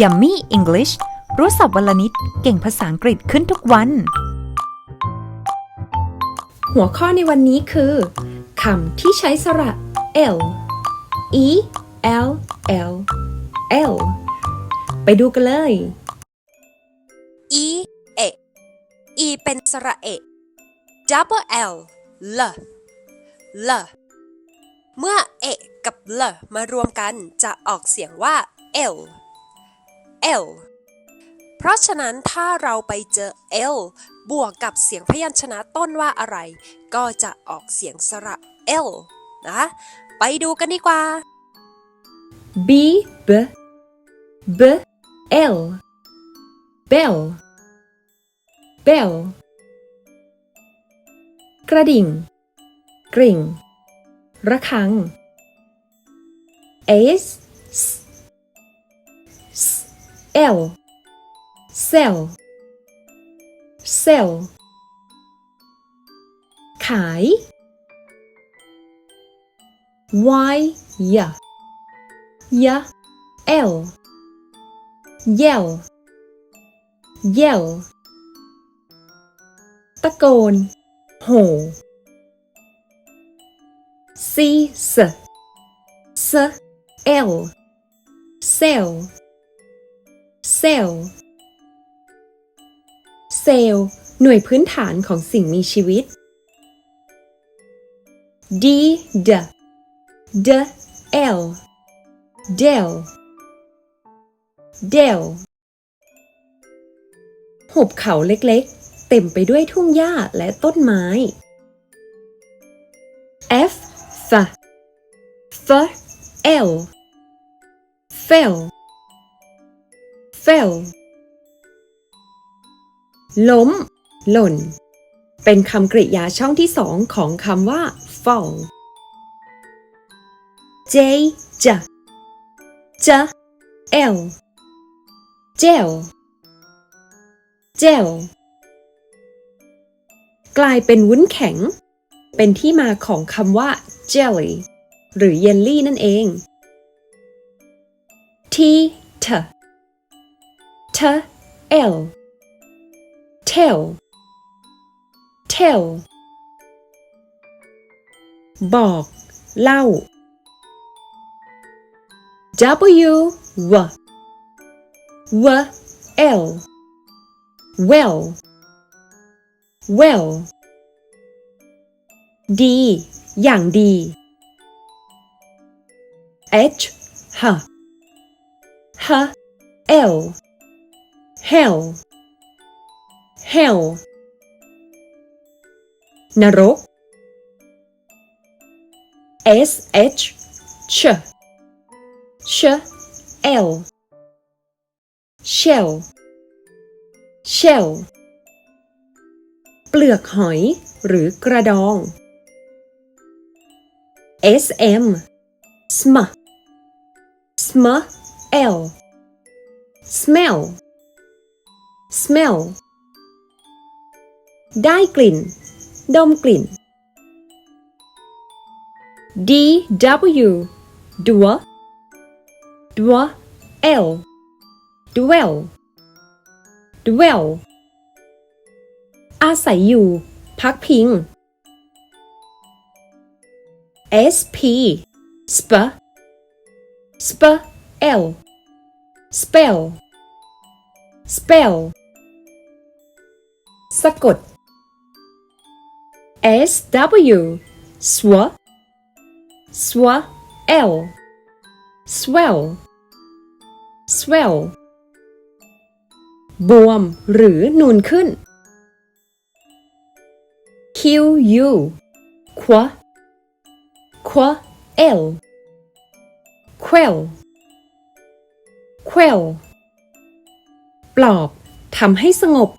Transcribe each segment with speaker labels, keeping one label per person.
Speaker 1: Yummy English รู้ศัพท์วันละนิดเก่งภาษาอังกฤษขึ้นทุกวัน
Speaker 2: หัวข้อในวันนี้คือคำที่ใช้สระ l e l l l ไปดูกันเลย
Speaker 3: e เอ e เป็นสระเอะ double l ลลเมื่อเอะกับลมารวมกันจะออกเสียงว่า l l เพราะฉะนั้นถ้าเราไปเจอ l บวกกับเสียงพยัญชนะต้นว่าอะไร ก็จะออกเสียงสระ l นะ ไปดูกันดีกว่า
Speaker 2: b b b l bell bell กระดิ่ง กริ่ง ระฆัง s s s l sell sell ขาย y y y l yell yell ตะโกน โห c s s l sell sell เซลล์ หน่วยพื้นฐานของสิ่งมีชีวิต d d d l del del หุบเขาเล็กๆ เต็มไปด้วยทุ่งหญ้าและต้นไม้ f f f l fell fell ล้ม หล่น เป็นคำกริยาช่องที่สองของคำว่า fall j j j l gel gel กลายเป็นวุ้นแข็ง เป็นที่มาของคำว่า jelly หรือเยลลี่นั่นเอง t t t l tell tell บอก เล่า w w w l well well ดี อย่างดี h h h l hell hell นรก s h ch ch l shell shell เปลือกหอยหรือกระดอง s m sm sm l smell smell ได้กลิ่น ดมกลิ่น d w dwa dwa l dwell dwell อาศัยอยู่ พักพิง sp sp sp l spell spell สะกด S W sw sw l swell swell บวมหรือนูนขึ้น Q U qua qua l quell quell ปลอบทำให้สงบ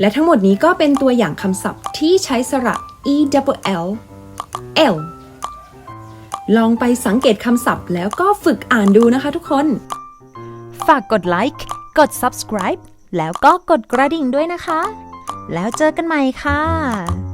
Speaker 2: และทั้งหมดนี้ก็เป็นตัวอย่างคำศัพท์ที่ใช้สระ e w l l ลองไปสังเกตคำศัพท์แล้วก็ฝึกอ่านดูนะคะทุกคน
Speaker 1: ฝากกดไลค์ กด subscribe แล้วก็กดกระดิ่งด้วยนะคะ แล้วเจอกันใหม่ค่ะ